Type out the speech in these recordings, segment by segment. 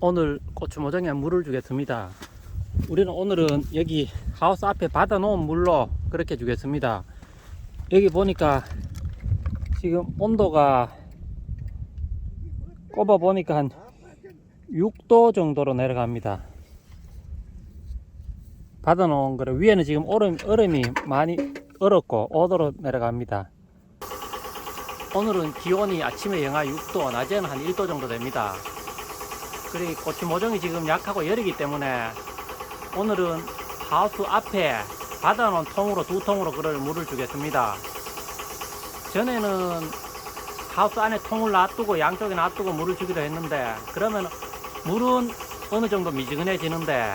오늘 고추 모종에 물을 주겠습니다. 우리는 오늘은 여기 하우스 앞에 받아 놓은 물로 그렇게 주겠습니다. 여기 보니까 지금 온도가 꼽아 보니까 한 6도 정도로 내려갑니다. 받아 놓은 거를 위에는 지금 얼음, 얼음이 많이 얼었고 5도로 내려갑니다. 오늘은 기온이 아침에 영하 6도, 낮에는 한 1도 정도 됩니다. 그리고 고추 모종이 지금 약하고 열이기 때문에 오늘은 하우스 앞에 받아놓은 통으로 두 통으로 그럴 물을 주겠습니다. 전에는 하우스 안에 통을 놔두고 양쪽에 놔두고 물을 주기로 했는데 그러면 물은 어느 정도 미지근해지는데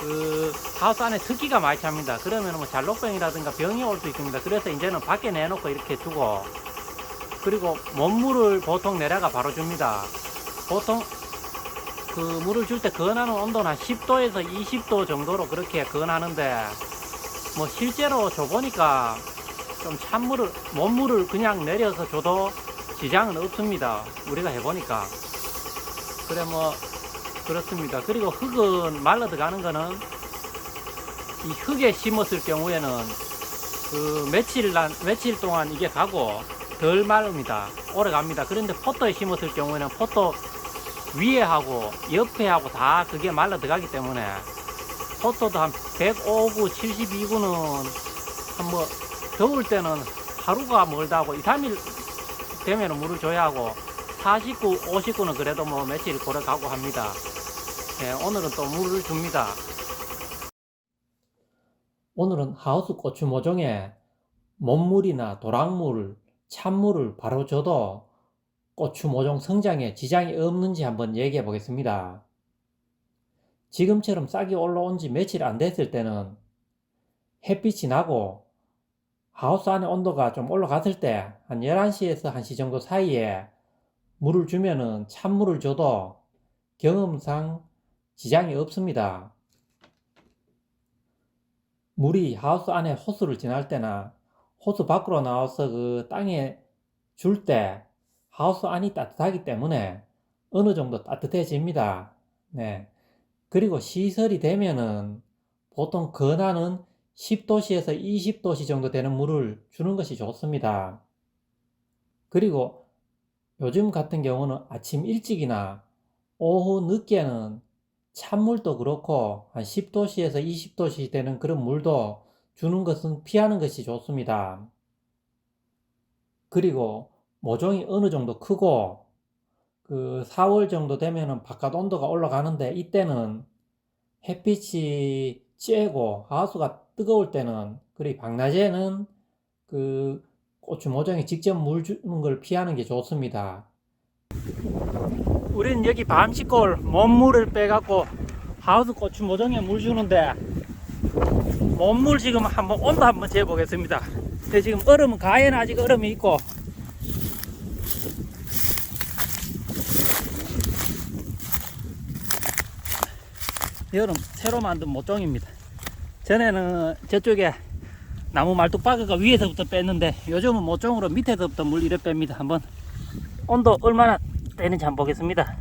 그 하우스 안에 습기가 많이 찹니다. 그러면 뭐 잘록병이라든가 병이 올 수 있습니다. 그래서 이제는 밖에 내놓고 이렇게 두고 그리고 먼물을 보통 내려가 바로 줍니다. 보통 그 물을 줄 때 건하는 온도는 한 10도에서 20도 정도로 그렇게 건하는데 뭐 실제로 줘보니까 좀 찬물을 먼물을 그냥 내려서 줘도 지장은 없습니다. 우리가 해보니까 그래 뭐 그렇습니다. 그리고 흙은 말라 들어가는 거는 이 흙에 심었을 경우에는 그 며칠 난 며칠 동안 이게 가고 덜 마릅니다. 오래 갑니다. 그런데 포토에 심었을 경우에는 포토 위에 하고 옆에 하고 다 그게 말라 들어가기 때문에 포토도 한 105구, 72구는 한 뭐 더울 때는 하루가 멀다 하고 2, 3일 되면 물을 줘야 하고 49, 59는 그래도 뭐 며칠 고래 가고 합니다. 예, 오늘은 또 물을 줍니다. 오늘은 하우스 고추 모종에 먼물이나 도랑물, 찬물을 바로 줘도 고추 모종 성장에 지장이 없는지 한번 얘기해 보겠습니다. 지금처럼 싹이 올라온 지 며칠 안 됐을 때는 햇빛이 나고 하우스 안에 온도가 좀 올라갔을 때 한 11시에서 1시 정도 사이에 물을 주면은 찬물을 줘도 경험상 지장이 없습니다. 물이 하우스 안에 호스를 지날 때나 호스 밖으로 나와서 그 땅에 줄 때 하우스 안이 따뜻하기 때문에 어느 정도 따뜻해집니다. 네. 그리고 시설이 되면은 보통 건하는 10도씨에서 20도씨 정도 되는 물을 주는 것이 좋습니다. 그리고 요즘 같은 경우는 아침 일찍이나 오후 늦게는 찬물도 그렇고 한 10도씨에서 20도씨 되는 그런 물도 주는 것은 피하는 것이 좋습니다. 그리고 모종이 어느 정도 크고 그 4월 정도 되면은 바깥 온도가 올라가는데 이때는 햇빛이 쬐고 하우스가 뜨거울 때는 그리 밤낮에는 그 고추 모종에 직접 물 주는 걸 피하는 게 좋습니다. 우리는 여기 밤시골 먼물을 빼갖고 하우스 고추 모종에 물 주는데 먼물 지금 한번 온도 한번 재보겠습니다. 근데 지금 얼음은 가에는 아직 얼음이 있고 여름 새로 만든 모종입니다. 전에는 저쪽에 나무 말뚝박이가 위에서부터 뺐는데 요즘은 모종으로 밑에서부터 물 이래 뺍니다. 한번 온도 얼마나 되는지 한번 보겠습니다.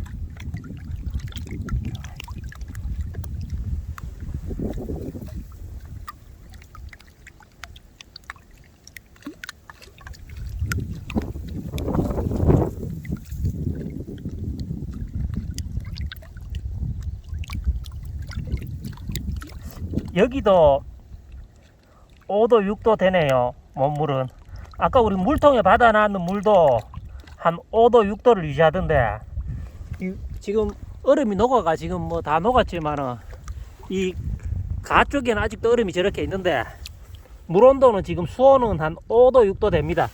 여기도 5도, 6도 되네요. 먼물은. 아까 우리 물통에 받아놨는 물도 한 5도, 6도를 유지하던데, 이- 지금 얼음이 녹아가 지금 뭐 다 녹았지만은, 이 가쪽에는 아직도 얼음이 저렇게 있는데, 물 온도는 지금 수온은 한 5도, 6도 됩니다.